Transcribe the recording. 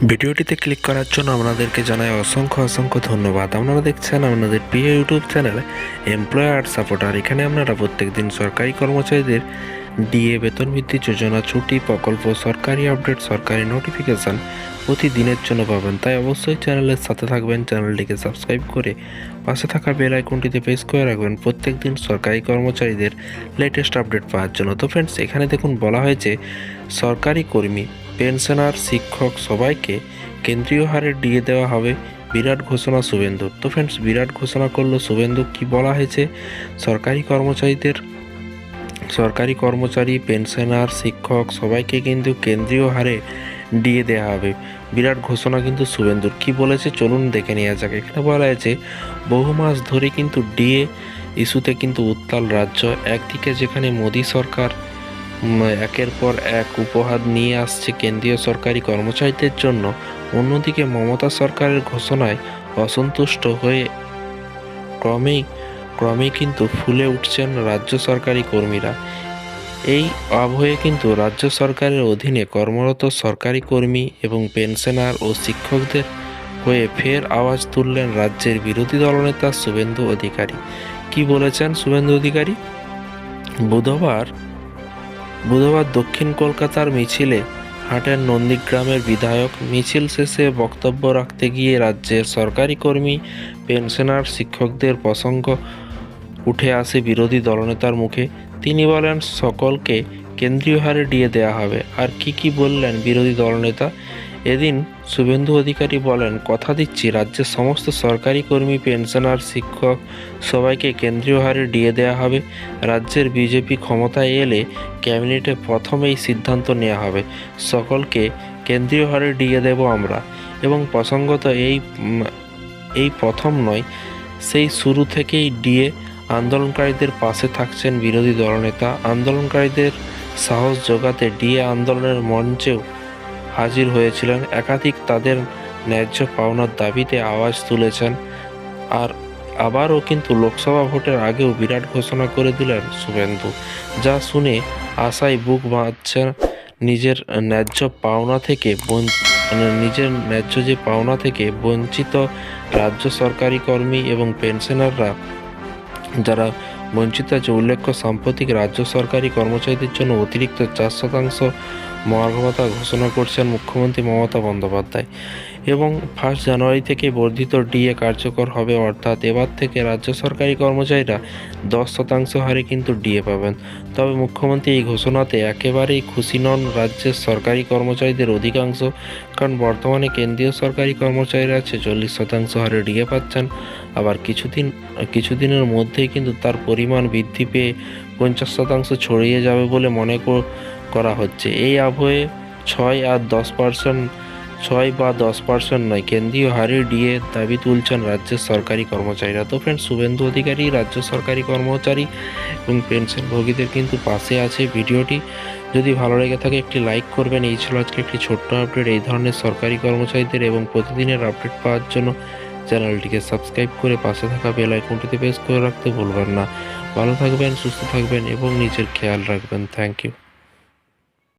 ভিডিওটিতে ক্লিক করার জন্য আপনাদেরকে জানাই অসংখ্য অসংখ্য ধন্যবাদ। আপনারা দেখছেন আপনাদের প্রিয় ইউটিউব চ্যানেল এমপ্লয়ার সাপোর্টার এখানে আপনারা প্রত্যেকদিন সরকারি কর্মচারীদের ডিএ, বেতন বৃদ্ধি যোজনা, ছুটি, প্রকল্প, সরকারি আপডেট, সরকারি নোটিফিকেশান প্রতিদিনের জন্য পাবেন। তাই অবশ্যই চ্যানেলের সাথে থাকবেন। চ্যানেলটিকে সাবস্ক্রাইব করে পাশে থাকা বেল আইকনটিতে প্রেস করে রাখবেন। প্রত্যেকদিন সরকারি কর্মচারীদের লেটেস্ট আপডেট পাওয়ার জন্য। তো ফ্রেন্ডস এখানে দেখুন বলা হয়েছে, সরকারি কর্মী পেনশনার শিক্ষক সবাইকে কেন্দ্রীয় হারে ডিএ দেওয়া হবে বিরাট ঘোষণা শুভেন্দুর। তো ফ্রেন্ডস বিরাট ঘোষণা করল শুভেন্দু কি বলা হয়েছে? সরকারি কর্মচারীদের সরকারি কর্মচারী পেনশনার শিক্ষক সবাইকে কিন্তু কেন্দ্রীয় হারে ডিএ দেওয়া হবে। বিরাট ঘোষণা কিন্তু শুভেন্দুর। কি বলেছে? চলুন দেখে নেওয়া যাক। এখানে বলা হয়েছে, বহু মাস ধরে কিন্তু ডিএ ইস্যুতে কিন্তু উত্তাল রাজ্য। একদিকে যেখানে মোদী সরকার একের পর এক উপহার নিয়ে আসছে কেন্দ্রীয় সরকারি কর্মচারীদের জন্য। অন্যদিকে মমতা সরকারের ঘোষণায় অসন্তুষ্ট হয়ে ক্রমেই ক্রমেই কিন্তু ফুলে উঠছেন রাজ্য সরকারি কর্মীরা। এই আবহে কিন্তু রাজ্য সরকারের অধীনে কর্মরত সরকারি কর্মী এবং পেনশনার ও শিক্ষকদের হয়ে ফের আওয়াজ তুললেন রাজ্যের বিরোধী দলনেতা শুভেন্দু অধিকারী। কি বলেছেন শুভেন্দু অধিকারী? বুধবার বুধবার দক্ষিণ কলকাতার মিছিলে হাটের নন্দীগ্রামের বিধায়ক মিছিল শেষে বক্তব্য রাখতে গিয়ে রাজ্যের সরকারি কর্মী, পেনশনার শিক্ষকদের প্রসঙ্গ উঠে আসে বিরোধী দলনেতার মুখে। তিনি বলেন, সকলকে কেন্দ্রীয় হারে দিয়ে দেয়া হবে। আর কি কি বললেন বিরোধী দলনেতা? এদিন শুভেন্দু অধিকারী বলেন, কথা দিচ্ছি, রাজ্যের সমস্ত সরকারি কর্মী, পেনশনার শিক্ষক, সবাইকে কেন্দ্রীয় হারে ডিএ দেওয়া হবে। রাজ্যের বিজেপি ক্ষমতায় এলে ক্যাবিনেটে প্রথম এই সিদ্ধান্ত নেওয়া হবে। সকলকে কেন্দ্রীয় হারে ডিএ দেব আমরা। এবং প্রসঙ্গত এই এই প্রথম নয়, সেই শুরু থেকেই ডিএ আন্দোলনকারীদের পাশে থাকছেন বিরোধী দলনেতা। আন্দোলনকারীদের সাহস যোগাতে ডিএ আন্দোলনের মঞ্চেও হাজির হয়েছিলেন। একাধিক তাদের ন্যায্য পাওনার দাবিতে আওয়াজ তুলেছেন আর আবারও কিন্তু লোকসভা ভোটের আগেও বিরাট ঘোষণা করে দিলেন শুভেন্দু, যা শুনে আশায় বুক বাঁধছেন নিজের ন্যায্য পাওনা থেকে নিজের ন্যায্য যে পাওনা থেকে বঞ্চিত রাজ্য সরকারি কর্মী এবং পেনশনাররা, যারা বঞ্চিত আছে উল্লেখ্য সাম্প্রতিক রাজ্য সরকারি কর্মচারীদের জন্য অতিরিক্ত চার শতাংশ মহার্ঘভাতা ঘোষণা করছেন মুখ্যমন্ত্রী মমতা বন্দ্যোপাধ্যায়। এবং ফার্স্ট জানুয়ারি থেকে বর্ধিত ডিএ কার্যকর হবে, অর্থাৎ এবার থেকে রাজ্য সরকারি কর্মচারীরা দশ শতাংশ হারে কিন্তু ডিএ পাবেন। তবে মুখ্যমন্ত্রী এই ঘোষণাতে একেবারেই খুশি নন রাজ্যের সরকারি কর্মচারীদের অধিকাংশ, কারণ বর্তমানে কেন্দ্রীয় সরকারি কর্মচারীরা ছেচল্লিশ শতাংশ হারে ডিএ পাচ্ছেন। আবার কিছুদিন, কিছুদিনের মধ্যেই কিন্তু তার পরিমাণ বৃদ্ধি পেয়ে পঞ্চাশ শতাংশ ছড়িয়ে যাবে বলে মনে করা হচ্ছে। এই আবহে ছয় আর দশ পার্সেন্ট ছয় বা দশ পার্সেন্ট নয়। কেন্দ্রীয় হারে ডিএ দাবি তুলছেন রাজ্যের সরকারি কর্মচারীরা। তো ফ্রেন্ড শুভেন্দু অধিকারী, রাজ্য সরকারি কর্মচারী এবং পেনশনভোগীদের কিন্তু পাশে আছে ভিডিওটি। যদি ভালো লেগে থাকে, একটি লাইক করবেন। এই ছিল আজকে একটি ছোট্ট আপডেট এই ধরনের সরকারি কর্মচারীদের এবং প্রতিদিনের আপডেট পাওয়ার জন্য চ্যানেলটিকে সাবস্ক্রাইব করে পাশে থাকা বেল আইকনটিতে প্রেস করে রাখতে ভুলবেন না। ভালো থাকবেন, সুস্থ থাকবেন এবং নিজের খেয়াল রাখবেন। Thank you